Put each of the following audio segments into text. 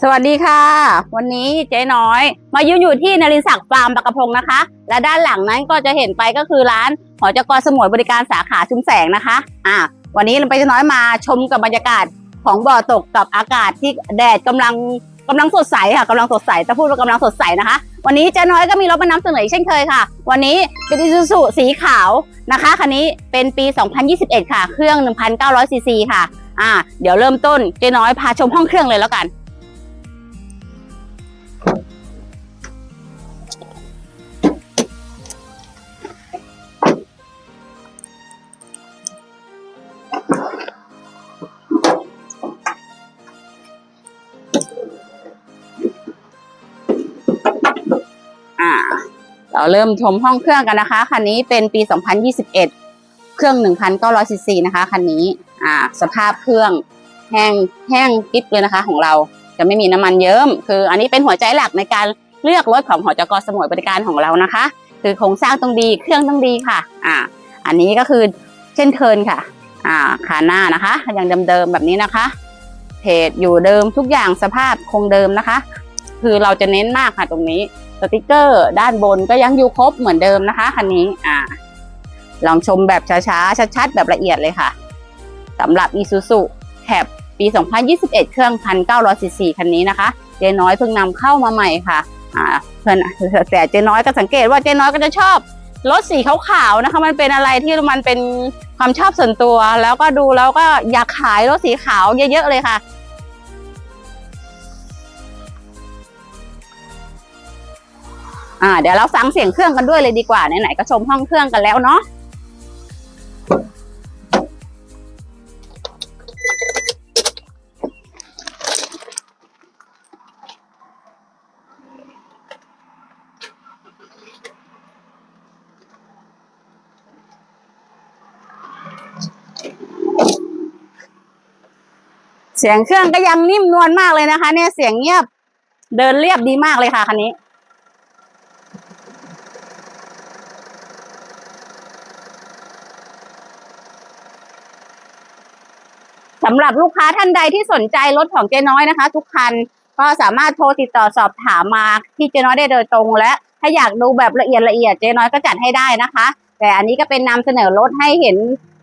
สวัสดีค่ะ วันนี้เจ๊น้อย มายืนอยู่ที่นรินศักดิ์ฟาร์มปากกระพงนะคะ และด้านหลังนั้นก็จะเห็นไปก็คือร้านหอจกสมุยบริการสาขาชุมแสงนะคะอ่าวันนี้เราไปเจ๊น้อยมาชมกับบรรยากาศของบ่อตกกับอากาศที่แดดกำลังกำลังสดใสค่ะกำลังสดใสจะพูดว่ากำลังสดใสนะคะ วันนี้เจ๊น้อยก็มีรถมานำเสนอเช่นเคยค่ะ วันนี้เป็นอิซูซุสีขาวนะคะคันนี้เป็นปี 2021 ค่ะ เครื่อง 1,900ซีซีค่ะอ่าเดี๋ยวเริ่มต้นเจ๊น้อยพาชมห้องเครื่องเลยแล้วกัน เราเริ่มชมห้องเครื่องกันนะคะ คันนี้เป็นปี 2021 เครื่อง 1,900ซีซีนะคะ คันนี้ อ่า สภาพเครื่องแห้งแห้งกิ๊บเลยนะคะ ของเรา จะไม่มีน้ำมันเยิ้ม คือ อันนี้เป็นหัวใจหลักในการเลือกรถของหอจกสมุยบริการของเรานะคะ คือโครงสร้างต้องดี เครื่องต้องดีค่ะ อ่า อันนี้ก็คือเช่นเคยค่ะ อ่า ขาหน้านะคะ ยังเดิมๆแบบนี้นะคะเพจอยู่เดิมทุกอย่างสภาพคงเดิมนะคะ คือเราจะเน้นมากค่ะตรงนี้ สติกเกอร์ด้านบนก็ยังอยู่ครบเหมือนเดิมนะคะคันนี้อ่าลองชมแบบช้าๆ ชัดๆ แบบละเอียดเลยค่ะสำหรับ Isuzu Cap ปี 2021 เครื่อง 1,900ซีซีคันนี้นะคะเจ๊น้อยเพิ่งนำเข้ามาใหม่ค่ะอ่าเพื่อนแต่เจ๊น้อยก็สังเกตว่าเจ๊น้อยก็จะชอบรถสีขาวๆนะคะ มันเป็นอะไรที่มันเป็นความชอบส่วนตัว แล้วก็ดูแล้วก็อยากขายรถสีขาวเยอะๆเลยค่ะ อ่าเดี๋ยวเราฟังเสียงเครื่องกันด้วยเลยดีกว่าไหนๆก็ชมห้องเครื่องกันแล้วเนาะเสียงเครื่องก็ยังนิ่มนวลมากเลยนะคะ เนี่ยเสียงเงียบเดินเรียบดีมากเลยค่ะคันนี้ สำหรับลูกค้าท่านใดที่สนใจรถของเจ๊น้อยนะคะ ทุกคันก็สามารถโทรติดต่อสอบถามมาที่เจ๊น้อยได้โดยตรง และถ้าอยากดูแบบละเอียดละเอียดเจ๊น้อยก็จัดให้ได้นะคะ แต่อันนี้ก็เป็นนำเสนอรถให้เห็น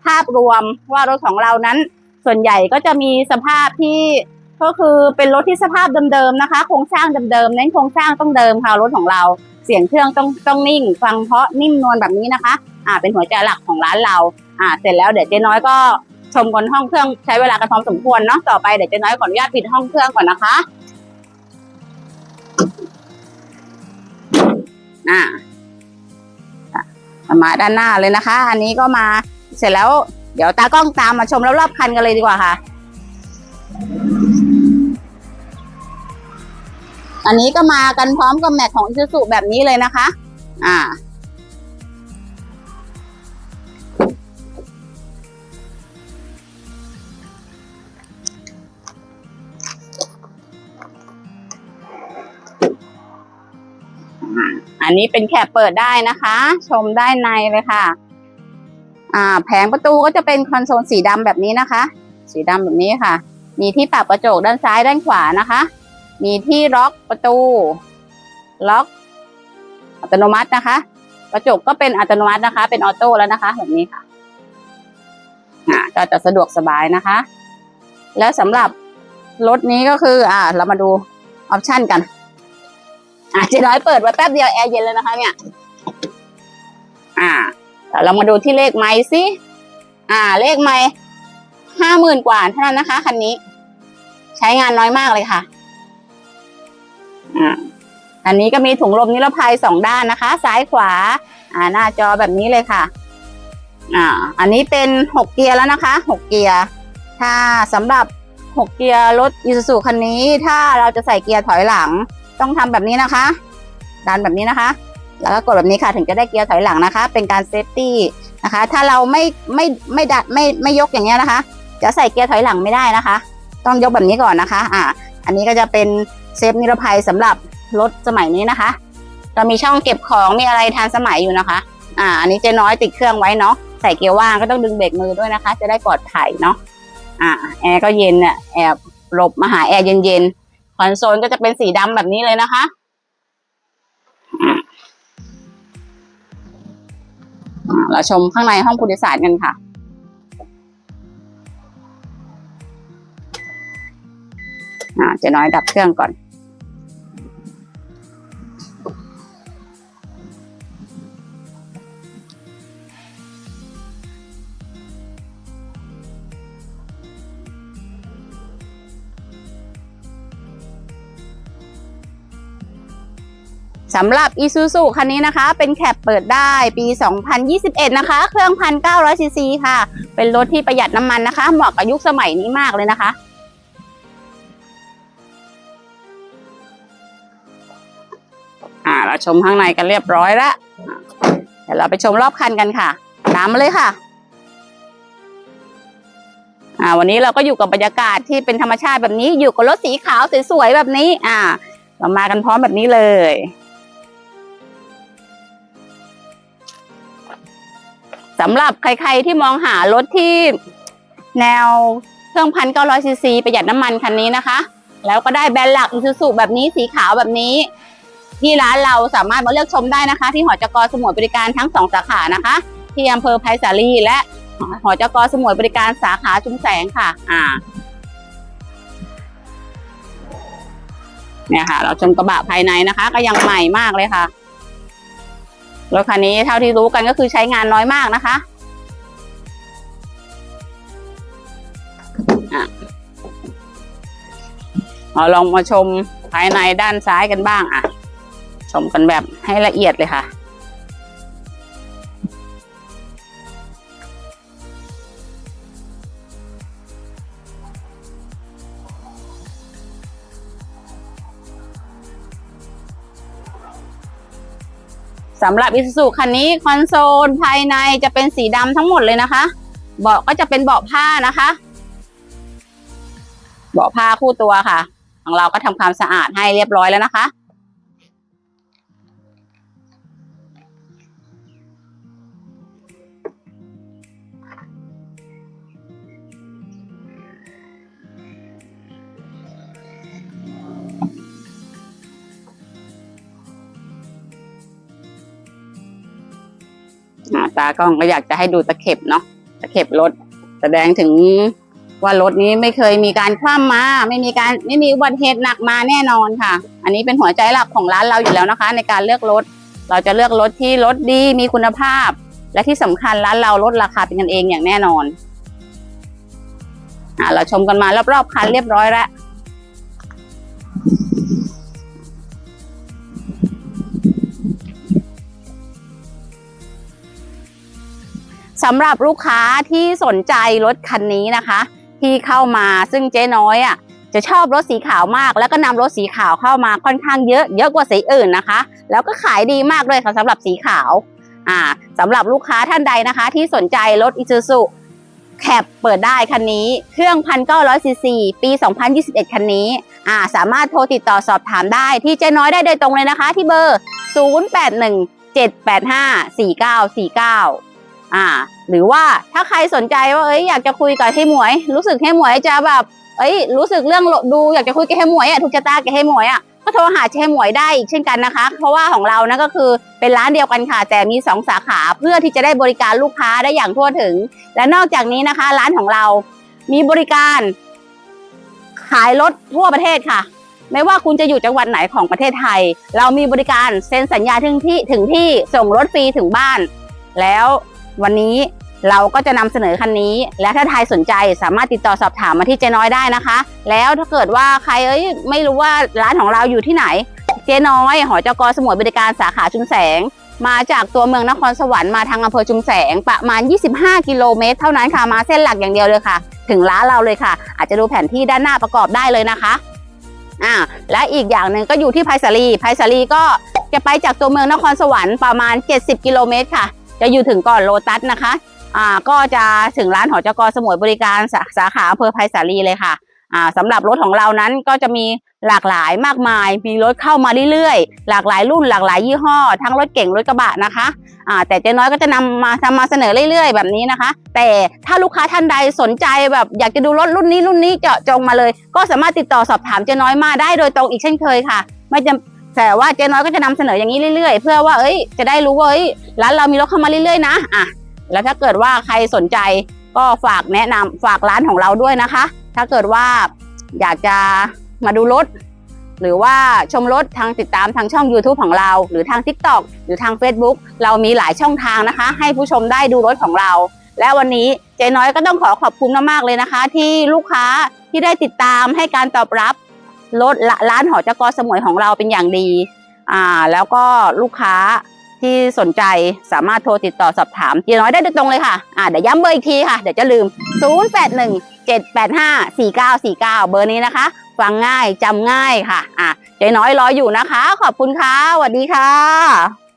ภาพรวมว่ารถของเรานั้น ส่วนใหญ่ก็จะมีสภาพที่ก็คือเป็นรถที่สภาพเดิมๆนะคะ โครงสร้างเดิมๆเน้นโครงสร้างต้องเดิมค่ะรถของเรา เสียงเครื่องต้องต้องนิ่ง ฟังเพราะนิ่มนวลแบบนี้นะคะ อ่าเป็นหัวใจหลักของร้านเรา อ่า เสร็จแล้วเดี๋ยวเจ๊น้อยก็ ชมกันห้องเครื่องใช้เวลากันพอสมควรเนาะต่อไปเดี๋ยวเจ๊น้อยขออนุญาตปิดห้องเครื่องก่อนนะคะอ่ามาด้านหน้าเลยนะคะ อันนี้ก็มาเสร็จแล้วเดี๋ยวตากล้องตามมาชมรอบๆคันกันเลยดีกว่าค่ะ อันนี้ก็มากันพร้อมกับแม็กของอิซูซุแบบนี้เลยนะคะ อ่า อันนี้เป็นแคปเปิดได้นะคะ ชมได้ในเลยค่ะ อ่า แผงประตูก็จะเป็นคอนโซลสีดำแบบนี้นะคะ สีดำแบบนี้ค่ะ มีที่ปรับกระจกด้านซ้ายด้านขวานะคะ มีที่ล็อกประตู ล็อก อัตโนมัตินะคะ กระจกก็เป็นอัตโนมัตินะคะ เป็นออโต้แล้วนะคะ แบบนี้ค่ะอ่าก็จะสะดวกสบายนะคะ แล้วสำหรับรถนี้ก็คือ อ่า เรามาดูออปชันกัน อ่าเจ๊น้อยเปิดไว้แป๊บเดียวแอร์เย็นเลยนะคะเนี่ยอ่าเดี๋ยวเรามาดูที่เลขไม้สิอ่า เลขไม้ห้าหมื่นกว่าเท่านั้นนะคะคันนี้ ใช้งานน้อยมากเลยค่ะอ่าอันนี้ก็มีถุงลมนิรภัยสองด้านนะคะ ซ้ายขวา อ่า หน้าจอแบบนี้เลยค่ะ อ่า อันนี้เป็นหกเกียร์แล้วนะคะหกเกียร์ ถ้าสำหรับหกเกียร์รถอีซูซูคันนี้ ถ้าเราจะใส่เกียร์ถอยหลัง ต้องทำแบบนี้นะคะ ดันแบบนี้นะคะ แล้วก็กดแบบนี้ค่ะถึงจะได้เกียร์ถอยหลังนะคะ เป็นการเซฟตี้นะคะ ถ้าเราไม่ไม่ไม่ดัดไม่ไม่ยกอย่างเงี้ยนะคะ จะใส่เกียร์ถอยหลังไม่ได้นะคะ ต้องยกแบบนี้ก่อนนะคะ อ่า อันนี้ก็จะเป็นเซฟนิรภัยสำหรับรถสมัยนี้นะคะ เรามีช่องเก็บของมีอะไรทันสมัยอยู่นะคะ อ่า อันนี้เจ๊น้อยติดเครื่องไว้เนาะใส่เกียร์ว่างก็ต้องดึงเบรกมือด้วยนะคะ จะได้ปลอดภัยเนาะอ่าแอร์ก็เย็นเนี่ยแอบหลบมาหาแอร์เย็นๆ คอนโซลก็จะเป็นสีดำแบบนี้เลยนะคะ เราชมข้างในห้องผู้โดยสารกันค่ะเจะน้อยดับเครื่องก่อน สำหรับ Isuzu คันนี้นะคะ เป็นแคปเปิดได้ปี 2021 นะคะ เครื่อง 1,900ซีซีค่ะ เป็นรถที่ประหยัดน้ำมันนะคะ เหมาะกับยุคสมัยนี้มากเลยนะคะอ่าเราชมข้างในกันเรียบร้อยแล้ว เดี๋ยวเราไปชมรอบคันกันค่ะ ตามมาเลยค่ะอ่าวันนี้เราก็อยู่กับบรรยากาศที่เป็นธรรมชาติแบบนี้ อยู่กับรถสีขาวสวยๆแบบนี้ อ่าเรามากันพร้อมแบบนี้เลย สำหรับใคร ๆที่มองหารถที่แนวเครื่องพันเก้าร้อยซีซีประหยัดน้ำมันคันนี้นะคะ แล้วก็ได้แบรนด์หลักอิซูซุแบบนี้สีขาวแบบนี้ ที่ร้านเราสามารถมาเลือกชมได้นะคะ ที่หอจกสมุยบริการทั้งสองสาขานะคะ ที่อำเภอไผ่สาลีและหอจกสมุยบริการสาขาชุมแสงค่ะ อ่าเนี่ยค่ะ เราชมกระบะภายในนะคะ ก็ยังใหม่มากเลยค่ะ รถคันนี้เท่าที่รู้กันก็คือใช้งานน้อยมากนะคะอะเราลองมาชมภายในด้านซ้ายกันบ้างอะ ชมกันแบบให้ละเอียดเลยค่ะ สำหรับ Isuzu คันนี้คอนโซลภายในจะเป็นสีดำทั้งหมดเลยนะคะ เบาะก็จะเป็นเบาะผ้านะคะ เบาะผ้าคู่ตัวค่ะ ของเราก็ทำความสะอาดให้เรียบร้อยแล้วนะคะ ตากล้องก็อยากจะให้ดูตะเข็บเนาะตะเข็บรถ แสดงถึงว่ารถนี้ไม่เคยมีการคว่ำมา ไม่มีการไม่มีอุบัติเหตุหนักมาแน่นอนค่ะ อันนี้เป็นหัวใจหลักของร้านเราอยู่แล้วนะคะ ในการเลือกรถ เราจะเลือกรถที่รถดีมีคุณภาพ และที่สำคัญร้านเราลดราคาเป็นกันเองอย่างแน่นอนอ่าเราชมกันมารอบๆคันเรียบร้อยแล้ว สำหรับลูกค้าที่สนใจรถคันนี้นะคะ ที่เข้ามาซึ่งเจ๊น้อยอะจะชอบรถสีขาวมาก แล้วก็นำรถสีขาวเข้ามาค่อนข้างเยอะ เยอะกว่าสีอื่นนะคะ แล้วก็ขายดีมากด้วยค่ะสำหรับสีขาวอ่าสำหรับลูกค้าท่านใดนะคะ ที่สนใจรถ Isuzu แคปเปิดได้คันนี้ เครื่อง 1,900ซีซีปี 2021 คันนี้อ่าสามารถโทรติดต่อสอบถามได้ที่เจ๊น้อยได้โดยตรงเลยนะคะ ที่เบอร์ 0817854949 อ่า หรือว่าถ้าใครสนใจว่าเอ้ยอยากจะคุยกับเฮหมวย รู้สึกเฮหมวยจะแบบ เอ้ย รู้สึกเรื่องดูอยากจะคุยกับเฮหมวยอะถูกชะตากับเฮหมวยอะก็โทรหาเฮหมวยได้อีกเช่นกันนะคะ เพราะว่าของเรานะก็คือเป็นร้านเดียวกันค่ะ แต่มีสองสาขาเพื่อที่จะได้บริการลูกค้าได้อย่างทั่วถึง และนอกจากนี้นะคะ ร้านของเรามีบริการ ขายรถทั่วประเทศค่ะ ไม่ว่าคุณจะอยู่จังหวัดไหนของประเทศไทย เรามีบริการเซ็นสัญญาถึงที่ถึงที่ส่งรถฟรีถึงบ้าน แล้ว วันนี้เราก็จะนำเสนอคันนี้ และถ้าใครสนใจสามารถติดต่อสอบถามมาที่เจ๊น้อยได้นะคะ แล้วถ้าเกิดว่าใครเอ้ยไม่รู้ว่าร้านของเราอยู่ที่ไหน เจ๊น้อย หอจกสมุยบริการสาขาชุมแสง มาจากตัวเมืองนครสวรรค์มาทางอำเภอชุมแสงประมาณ 25 กิโลเมตร เท่านั้นค่ะมาเส้นหลักอย่างเดียวเลยค่ะ ถึงร้านเราเลยค่ะ อาจจะดูแผนที่ด้านหน้าประกอบได้เลยนะคะอ่าและอีกอย่างหนึ่งก็อยู่ที่ไพศาลีไพศาลีก็จะไปจากตัวเมืองนครสวรรค์ประมาณ 70 กิโลเมตรค่ะ จะอยู่ถึงก่อนโลตัสนะคะอ่าก็จะถึงร้านหอจกสมุยบริการสาสาขาอำเภอไพศาลีเลยค่ะอ่าสำหรับรถของเรานั้นก็จะมีหลากหลายมากมาย มีรถเข้ามาเรื่อยๆ หลากหลายรุ่นหลากหลายยี่ห้อ ทั้งรถเก่งรถกระบะนะคะอ่าแต่เจ๊น้อยก็จะนำมาทำมาเสนอเรื่อยๆ แบบนี้นะคะ แต่ถ้าลูกค้าท่านใดสนใจแบบอยากจะดูรถรุ่นนี้รุ่นนี้เจาะจงมาเลย ก็สามารถติดต่อสอบถามเจ๊น้อยมาได้โดยตรงอีกเช่นเคยค่ะ ไม่จำ แต่ว่าเจ๊น้อยก็จะนำเสนออย่างนี้เรื่อยๆ เพื่อว่าเอ้ยจะได้รู้ว่าเอ้ยร้านเรามีรถเข้ามาเรื่อยๆนะอะแล้วถ้าเกิดว่าใครสนใจก็ฝากแนะนำฝากร้านของเราด้วยนะคะ ถ้าเกิดว่าอยากจะมาดูรถหรือว่าชมรถทางติดตามทางช่อง YouTube ของเรา หรือทาง TikTok หรือทาง Facebook เรามีหลายช่องทางนะคะ ให้ผู้ชมได้ดูรถของเรา และวันนี้เจ๊น้อยก็ต้องขอขอบคุณมากๆเลยนะคะ ที่ลูกค้าที่ได้ติดตามให้การตอบรับ รถละร้านหอจกสมุยของเราเป็นอย่างดีอ่าแล้วก็ลูกค้าที่สนใจสามารถโทรติดต่อสอบถามเจ๊น้อยได้โดยตรงเลยค่ะอ่าเดี๋ยวย้ำเบอร์อีกทีค่ะ เดี๋ยวจะลืม 081 785 4949 เบอร์นี้นะคะ ฟังง่ายจำง่ายค่ะอะเจ๊น้อยรออยู่นะคะ ขอบคุณค่ะสวัสดีค่ะ